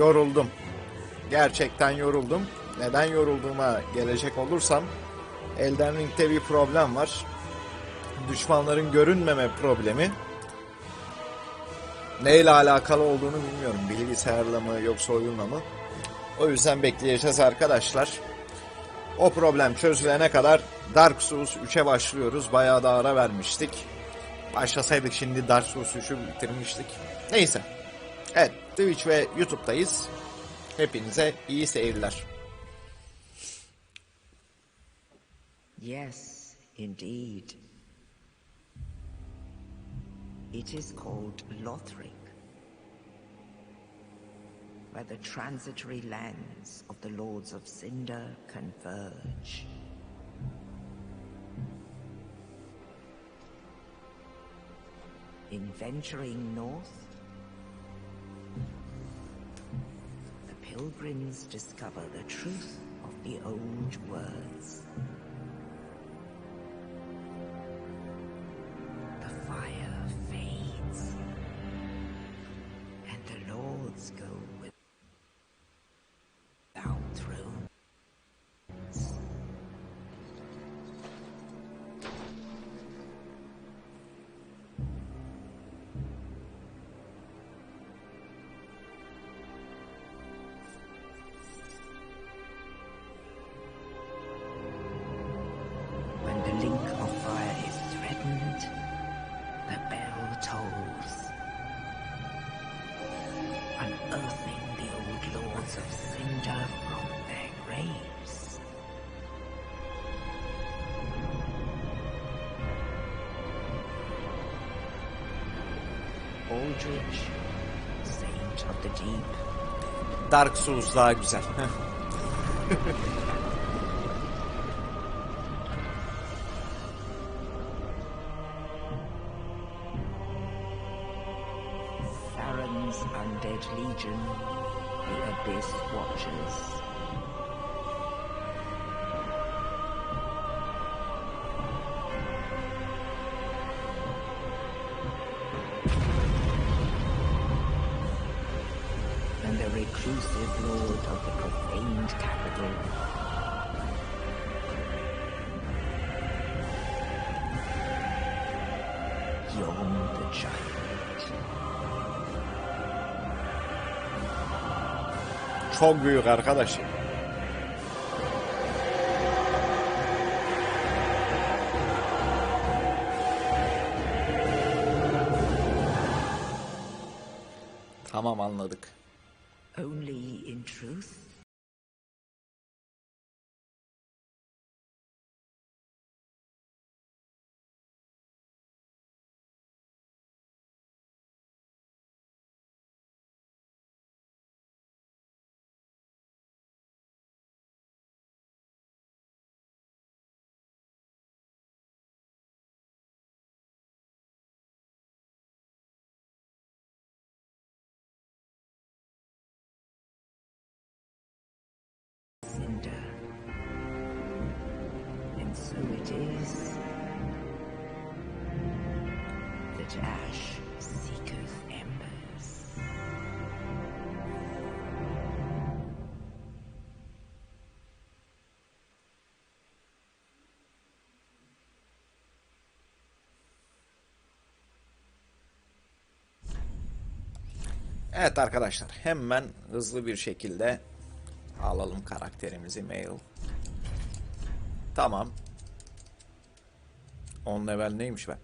yoruldum. Gerçekten yoruldum. Neden yorulduğuma gelecek olursam Elden Ring'de bir problem var. Düşmanların görünmeme problemi. Neyle alakalı olduğunu bilmiyorum. Bilgisayarla mı yoksa oyunla mı? O yüzden bekleyeceğiz arkadaşlar. O problem çözülene kadar Dark Souls 3'e başlıyoruz. Bayağı da ara vermiştik. Başlasaydık şimdi Dark Souls 3'ü bitirmiştik. Neyse. Evet Twitch ve YouTube'dayız. Hepinize iyi seyirler. Yes, indeed. It is called Lothric, where the transitory lands of the Lords of Cinder converge. In venturing north, pilgrims discover the truth of the old words. Aldrich, saint of the deep, Dark Souls daha güzel. Farron's undead legion, the Abyss Watchers. Capital. Yom the Giant. Çok büyük arkadaş. Tamam anladık. Only in truth? Cinder. And so it is that ash seeketh embers. Evet arkadaşlar hemen hızlı bir şekilde alalım karakterimizi mail. Tamam. 10 level neymiş be?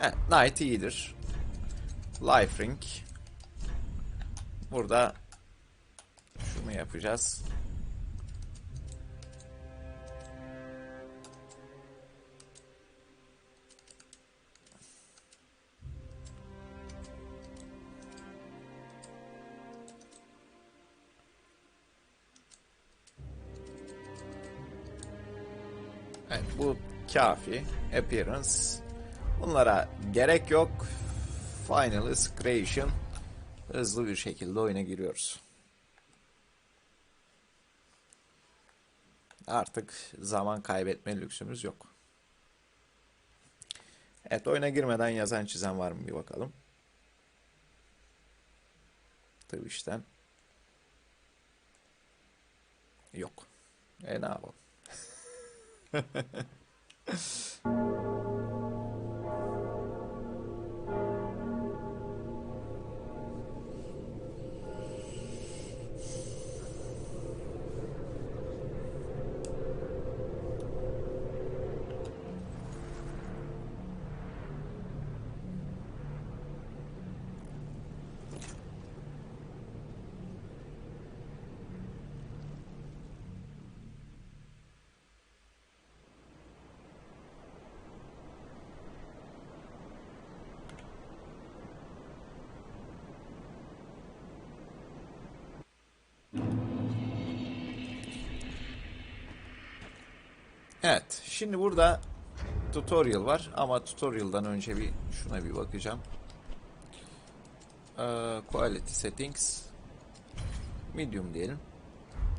Evet, Knight iyidir. Life Ring. Burada şunu yapacağız. Evet, bu kafi. Appearance. Bunlara gerek yok. Finalist Creation. Hızlı bir şekilde oyuna giriyoruz. Artık zaman kaybetme lüksümüz yok. Evet oyuna girmeden yazan çizen var mı bir bakalım. Twitch'ten. Yok. E ne yapalım? Ha ha ha. Evet. Şimdi burada tutorial var ama tutorial'dan önce bir şuna bir bakacağım. Ee, quality settings medium diyelim.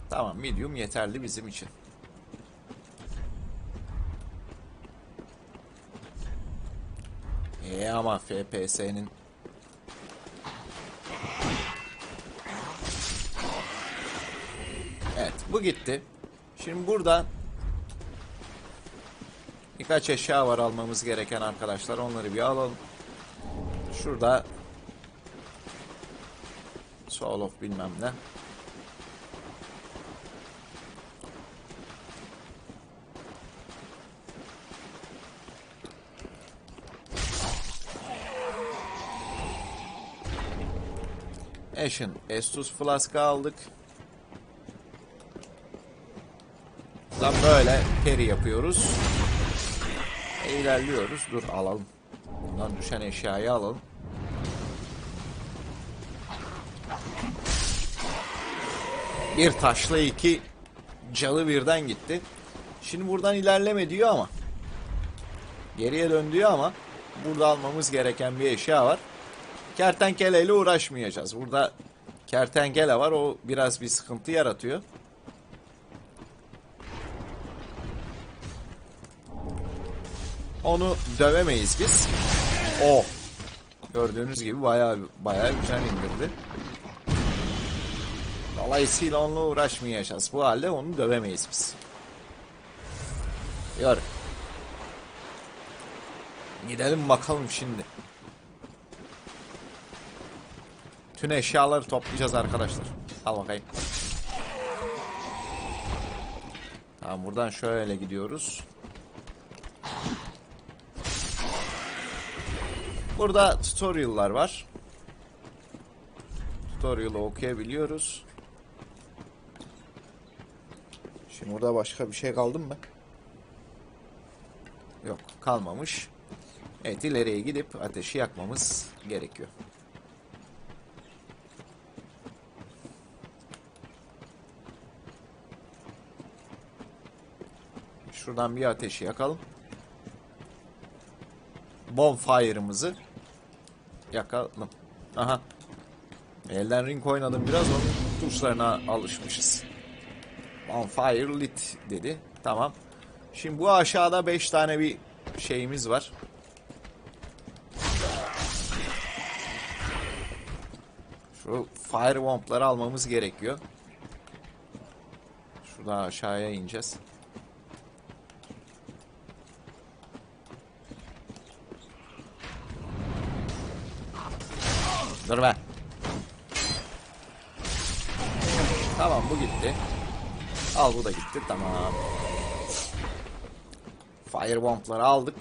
Tamam medium yeterli bizim için. E ama FPS'nin Evet bu gitti. Şimdi burada birkaç eşya var almamız gereken arkadaşlar. Onları bir alalım. Şurada Soul of bilmem ne. Ashen Estus Flask'ı aldık. Buradan böyle carry yapıyoruz. İlerliyoruz. Dur alalım. Bundan düşen eşyayı alalım. Bir taşla iki calı birden gitti. Şimdi buradan ilerleme diyor ama. Geriye dön diyor ama. Burada almamız gereken bir eşya var. Kertenkeleyle uğraşmayacağız. Burada kertenkele var. O biraz bir sıkıntı yaratıyor. Onu dövemeyiz biz. Oh. Gördüğünüz gibi bayağı bayağı güzel indirdi. Dolayısıyla onunla uğraşmayacağız. Bu halde onu dövemeyiz biz. Yürü. Gidelim bakalım şimdi. Tüm eşyaları toplayacağız arkadaşlar. Al bakayım. Tamam buradan şöyle gidiyoruz. Burada tutorial'lar var. Tutorial'ı okuyabiliyoruz. Şimdi burada başka bir şey kaldı mı? Yok kalmamış. Evet ileriye gidip ateşi yakmamız gerekiyor. Şuradan bir ateşi yakalım. Bonfire'ımızı yakalım. Aha. Elden ring oynadım biraz onun tuşlarına alışmışız. Bonfire lit dedi. Tamam. Şimdi bu aşağıda 5 tane bir şeyimiz var. Şu fire bomb'ları almamız gerekiyor. Şuradan aşağıya ineceğiz. Dur be. Tamam bu gitti. Al bu da gitti. Tamam. Firebomb'ları aldık.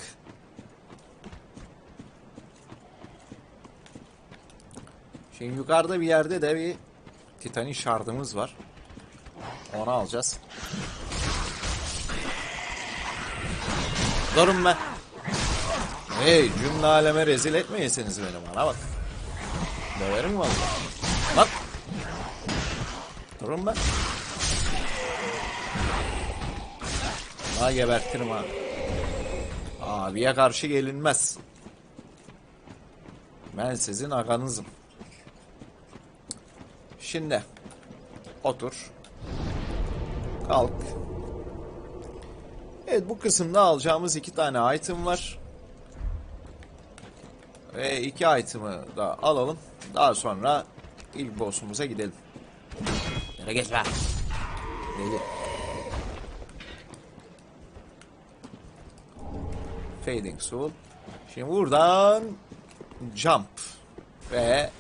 Şimdi yukarıda bir yerde de bir Titanik şardımız var. Onu alacağız. Durun be. Hey cümle aleme rezil etmeyesiniz beni bana bak. Döverim vallahi. Bak. Durun be. Daha gebertirim ha. Abiye karşı gelinmez. Ben sizin aganızım. Şimdi otur. Kalk. Evet bu kısımda alacağımız iki tane item var. Ve iki item'ı da alalım. Daha sonra ilk boss'umuza gidelim. Yere geç be. Deli. Fading Soul. Şimdi buradan jump ve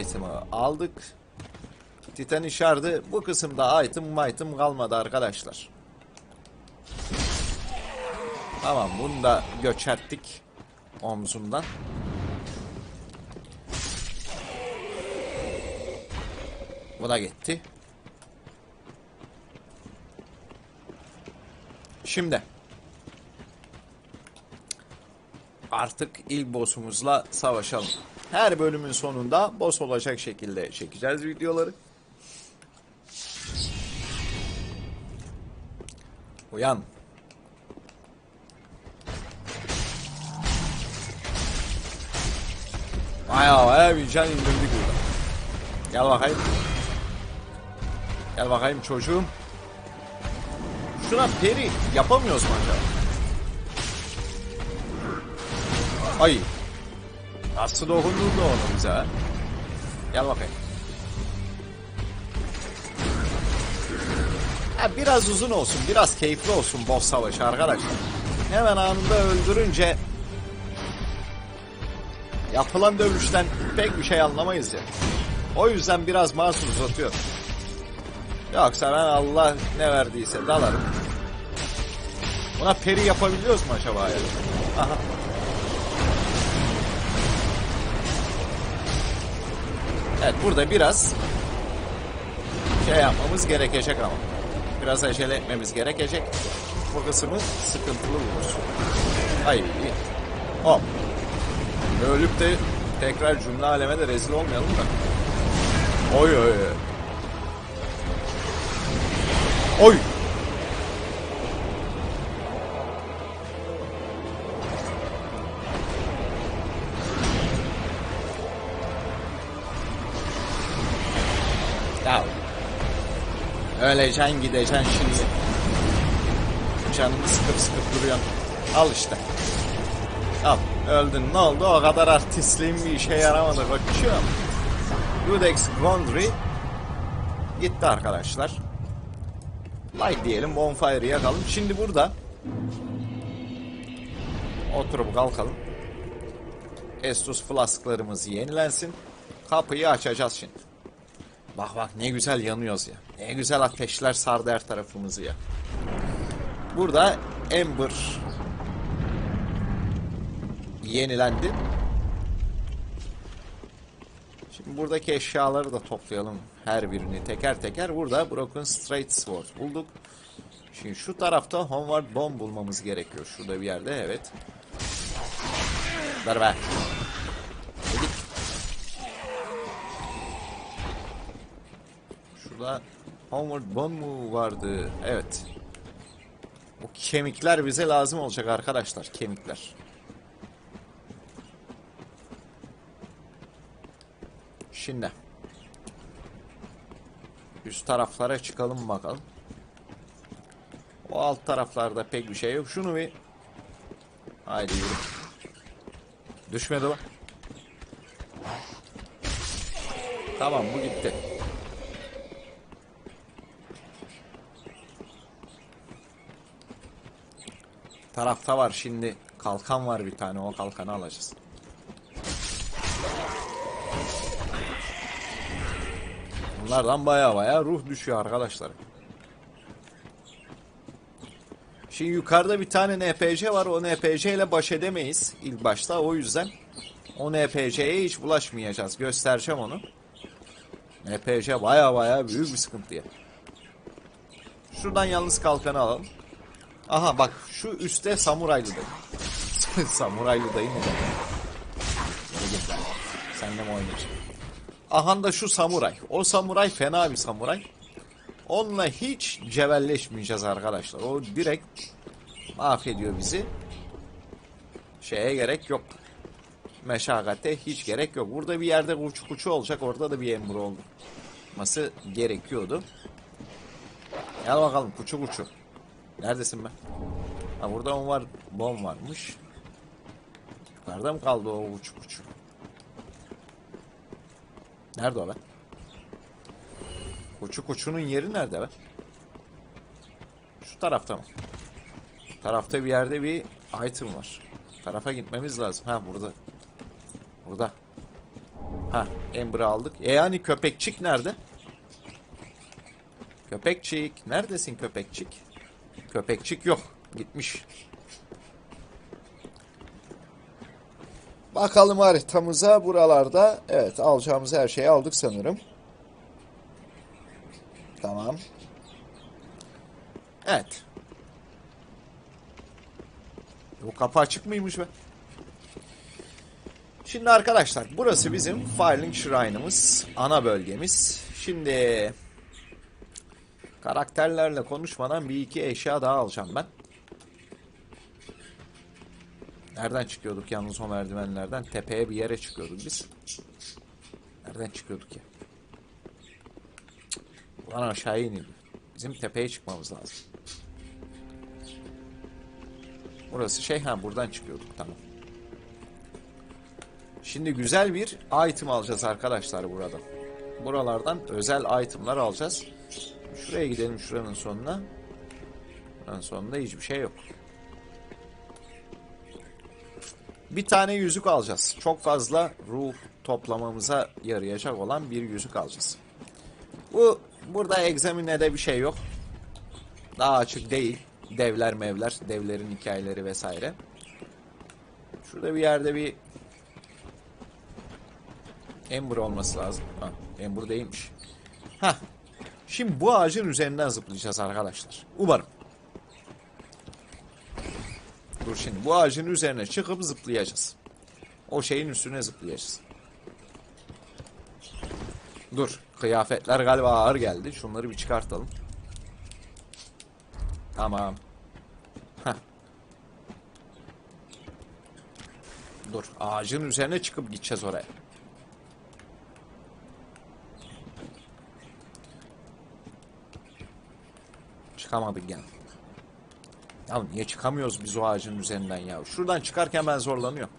item'ı aldık. Titan işardı. Bu kısımda item item kalmadı arkadaşlar. Tamam bunu da göçerttik omzundan. Bu da gitti. Şimdi artık ilk boss'umuzla savaşalım. Her bölümün sonunda boss olacak şekilde çekeceğiz videoları. Uyan. Baya baya bir can indirdik burada. Gel bakayım. Gel bakayım çocuğum. Şuna peri yapamıyoruz mu acaba? Ay. Nasıl dokundurdu onu bize ha? Gel bakayım. Ha, biraz uzun olsun, biraz keyifli olsun boss savaşı arkadaşlar. Hemen anında öldürünce yapılan dövüşten pek bir şey anlamayız ya. O yüzden biraz masum uzatıyor. Yoksa ben Allah ne verdiyse dalarım. Buna peri yapabiliyoruz mu acaba ya? Aha. Evet burada biraz şey yapmamız gerekecek ama. Biraz acele etmemiz gerekecek. Bu kısmı sıkıntılı olur. Ay. Hop. Ölüp de tekrar cümle aleme de rezil olmayalım da. Oy oy oy. Oy. Ya. Öleceksin gideceksin şimdi. Canını sıkıp sıkıp duruyorsun. Al işte. Al. Öldün. Ne oldu? O kadar artistliğin bir işe yaramadı. Bakıyorum. Ludex Gondry gitti arkadaşlar. Light diyelim. Bonfire'ı yakalım. Şimdi burada oturup kalkalım. Estus flasklarımız yenilensin. Kapıyı açacağız şimdi. Bak bak ne güzel yanıyoruz ya. Ne güzel ateşler sardı her tarafımızı ya. Burada Ember yenilendi. Şimdi buradaki eşyaları da toplayalım. Her birini teker teker. Burada Broken Straight Sword bulduk. Şimdi şu tarafta Homeward Bomb bulmamız gerekiyor. Şurada bir yerde evet. Ver be. Dedik. Şurada Homeward Bomb mu vardı? Evet. O kemikler bize lazım olacak arkadaşlar. Kemikler. Şimdi. Üst taraflara çıkalım bakalım. O alt taraflarda pek bir şey yok. Şunu bir... Haydi yürü. Düşmedi mi? Tamam bu gitti. Tarafta var şimdi. Kalkan var bir tane. O kalkanı alacağız. Bunlardan baya baya ruh düşüyor arkadaşlar. Şimdi yukarıda bir tane NPC var. O NPC ile baş edemeyiz ilk başta. O yüzden o NPC'ye hiç bulaşmayacağız. Göstereceğim onu. NPC baya baya büyük bir sıkıntı ya. Şuradan yalnız kalkanı alalım. Aha bak şu üstte samuraylı dayı. samuraylı dayı ne lan. Senle mi oynayacağım? Aha da şu samuray. O samuray fena bir samuray. Onunla hiç cebelleşmeyeceğiz arkadaşlar. O direkt mahvediyor bizi. Şeye gerek yok. Meşakkate hiç gerek yok. Burada bir yerde kuçu kuçu olacak. Orada da bir emir olması gerekiyordu. Gel bakalım kuçu kuçu. Neredesin be? Ha burada on var, bom varmış. Nerede mi kaldı o kuçu kuçu? Nerede o be? Koçu koçunun yeri nerede be? Şu tarafta mı? Tarafta bir yerde bir item var. Tarafa gitmemiz lazım. Ha burada. Burada. Ha Ember'ı aldık. E yani köpekçik nerede? Köpekçik. Neredesin köpekçik? Köpekçik yok. Gitmiş. Bakalım haritamıza buralarda. Evet alacağımız her şeyi aldık sanırım. Tamam. Evet. Bu kapı açık mıymış be? Şimdi arkadaşlar burası bizim Firelink Shrine'ımız. Ana bölgemiz. Şimdi karakterlerle konuşmadan bir iki eşya daha alacağım ben. Nereden çıkıyorduk yalnız o merdivenlerden? Tepeye bir yere çıkıyorduk biz. Nereden çıkıyorduk ya? Ulan aşağıya inildi. Bizim tepeye çıkmamız lazım. Burası şey ha buradan çıkıyorduk tamam. Şimdi güzel bir item alacağız arkadaşlar buradan. Buralardan özel itemlar alacağız. Şuraya gidelim şuranın sonuna. Şuranın sonunda hiçbir şey yok. Bir tane yüzük alacağız. Çok fazla ruh toplamamıza yarayacak olan bir yüzük alacağız. Bu burada egzaminede bir şey yok. Daha açık değil. Devler mevler, devlerin hikayeleri vesaire. Şurada bir yerde bir Ember olması lazım. Ha, Ember değilmiş. Ha. Şimdi bu ağacın üzerinden zıplayacağız arkadaşlar. Umarım. Dur şimdi bu ağacın üzerine çıkıp zıplayacağız. O şeyin üstüne zıplayacağız. Dur. Kıyafetler galiba ağır geldi. Şunları bir çıkartalım. Tamam. Heh. Dur. Ağacın üzerine çıkıp gideceğiz oraya. Çıkamadık gene. Ya niye çıkamıyoruz biz o ağacın üzerinden ya? Şuradan çıkarken ben zorlanıyorum.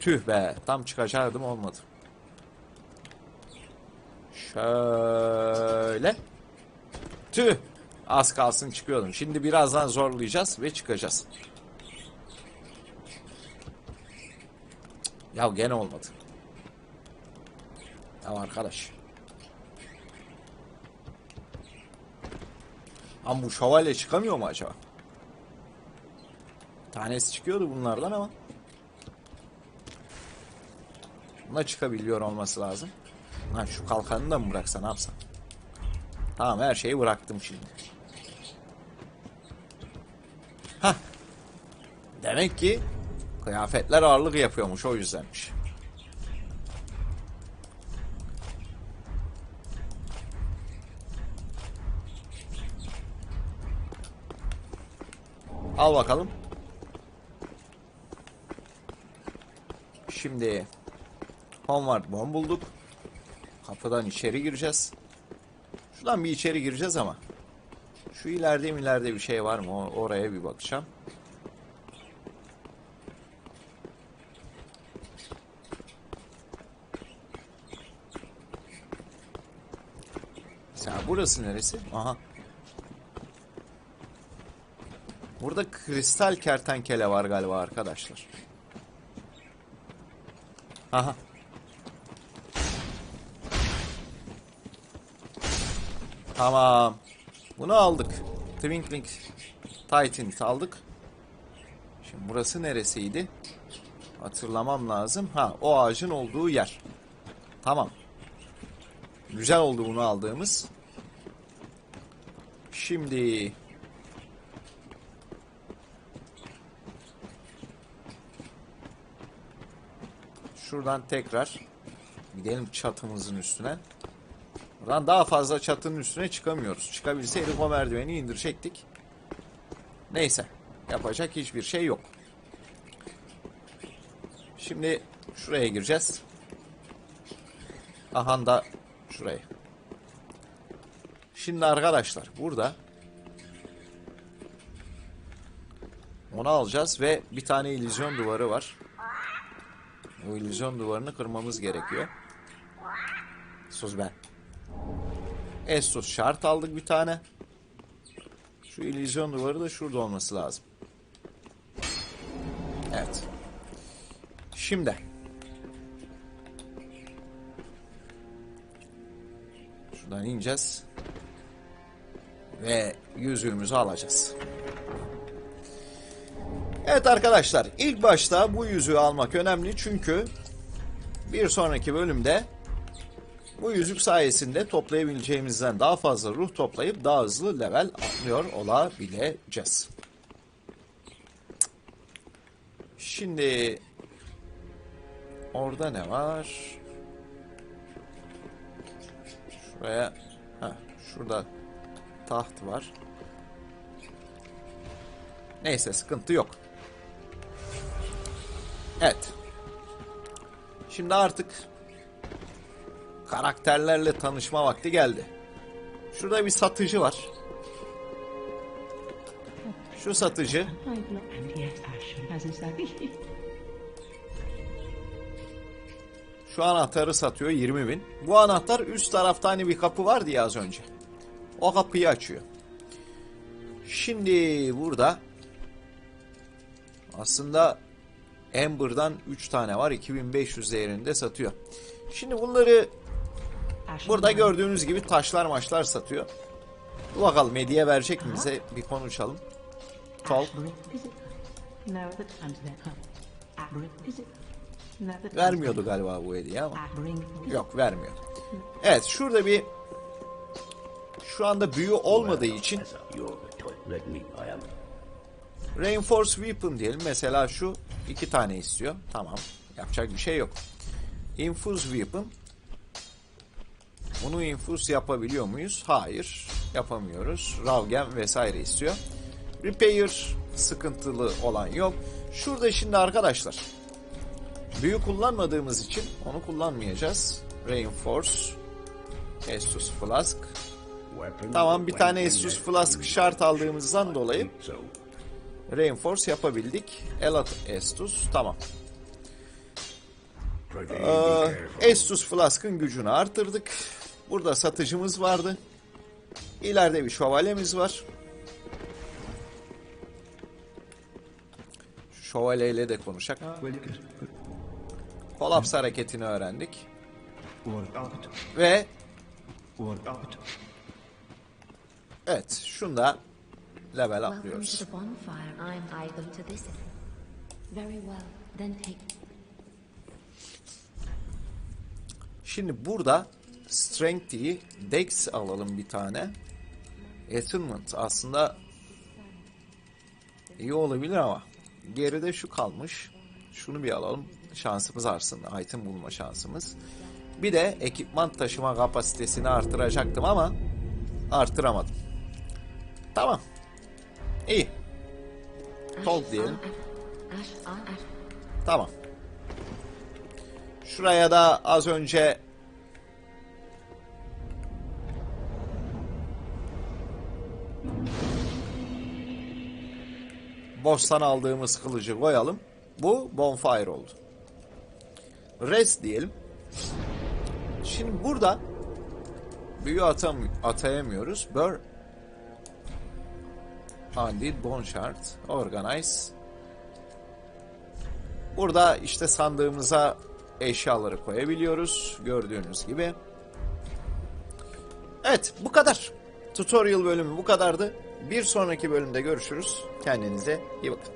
Tüh be. Tam çıkacaktım olmadı. Şöyle. Tüh. Az kalsın çıkıyordum. Şimdi birazdan zorlayacağız ve çıkacağız. Ya gene olmadı. Ya arkadaş. Ama bu şövalye çıkamıyor mu acaba? Tanesi çıkıyordu bunlardan ama. Buna çıkabiliyor olması lazım. Ha şu kalkanını da mı bıraksa ne yapsam? Tamam her şeyi bıraktım şimdi. Ha. Demek ki kıyafetler ağırlık yapıyormuş o yüzdenmiş. Al bakalım. Şimdi Homeward Bomb bulduk. Kapıdan içeri gireceğiz. Şuradan bir içeri gireceğiz ama. Şu ileride mi ileride bir şey var mı? Oraya bir bakacağım. Sen burası neresi? Aha. Burada kristal kertenkele var galiba arkadaşlar. Aha. Tamam. Bunu aldık. Twinkling Titanit aldık. Şimdi burası neresiydi? Hatırlamam lazım. Ha o ağacın olduğu yer. Tamam. Güzel oldu bunu aldığımız. Şimdi şuradan tekrar gidelim çatımızın üstüne. Buradan daha fazla çatının üstüne çıkamıyoruz. Çıkabilseydik o merdiveni indirecektik. Neyse. Yapacak hiçbir şey yok. Şimdi şuraya gireceğiz. Aha da şuraya. Şimdi arkadaşlar burada onu alacağız ve bir tane illüzyon duvarı var. O illüzyon duvarını kırmamız gerekiyor. Sus be. Estus şart aldık bir tane. Şu illüzyon duvarı da şurada olması lazım. Evet. Şimdi. Şuradan ineceğiz. Ve yüzüğümüzü alacağız. Evet arkadaşlar ilk başta bu yüzüğü almak önemli çünkü bir sonraki bölümde bu yüzük sayesinde toplayabileceğimizden daha fazla ruh toplayıp daha hızlı level atlıyor olabileceğiz. Şimdi orada ne var? Şuraya ha şurada taht var. Neyse sıkıntı yok. Evet. Şimdi artık karakterlerle tanışma vakti geldi. Şurada bir satıcı var. Şu satıcı şu anahtarı satıyor 20 bin. Bu anahtar üst tarafta hani bir kapı vardı ya az önce. O kapıyı açıyor. Şimdi burada aslında Amber'dan 3 tane var. 2500 değerinde satıyor. Şimdi bunları burada gördüğünüz gibi taşlar maçlar satıyor. Dur bakalım hediye verecek mi bize bir konuşalım. Talk. Vermiyordu galiba bu hediye ama. Yok vermiyor. Evet şurada bir şu anda büyü olmadığı için Reinforce Weapon diyelim. Mesela şu iki tane istiyor. Tamam. Yapacak bir şey yok. Infuse Weapon. Bunu infuse yapabiliyor muyuz? Hayır. Yapamıyoruz. Ravgen vesaire istiyor. Repair sıkıntılı olan yok. Şurada şimdi arkadaşlar büyü kullanmadığımız için onu kullanmayacağız. Reinforce Estus Flask. Tamam bir tane Estus. Flask şart aldığımızdan dolayı Reinforce yapabildik. Elat Estus tamam. Ee. Estus Flask'ın gücünü artırdık. Burada satıcımız vardı. İleride bir şövalyemiz var. Şu Şövalyeyle de konuşak. Kolaps hareketini öğrendik. Ve evet şunda level atlıyoruz. Şimdi burada Strength değil, Dex alalım bir tane. Attunement aslında iyi olabilir ama geride şu kalmış. Şunu bir alalım. Şansımız artsın. Item bulma şansımız. Bir de ekipman taşıma kapasitesini artıracaktım ama artıramadım. Tamam. İyi. Talk diyelim. Tamam. Şuraya da az önce boss'tan aldığımız kılıcı koyalım. Bu bonfire oldu. Rest diyelim. Şimdi burada büyü atam atayamıyoruz. Bur Handed, Bone Shard, Organize, Burada işte sandığımıza eşyaları koyabiliyoruz. Gördüğünüz gibi. Evet bu kadar. Tutorial bölümü bu kadardı. Bir sonraki bölümde görüşürüz. Kendinize iyi bakın.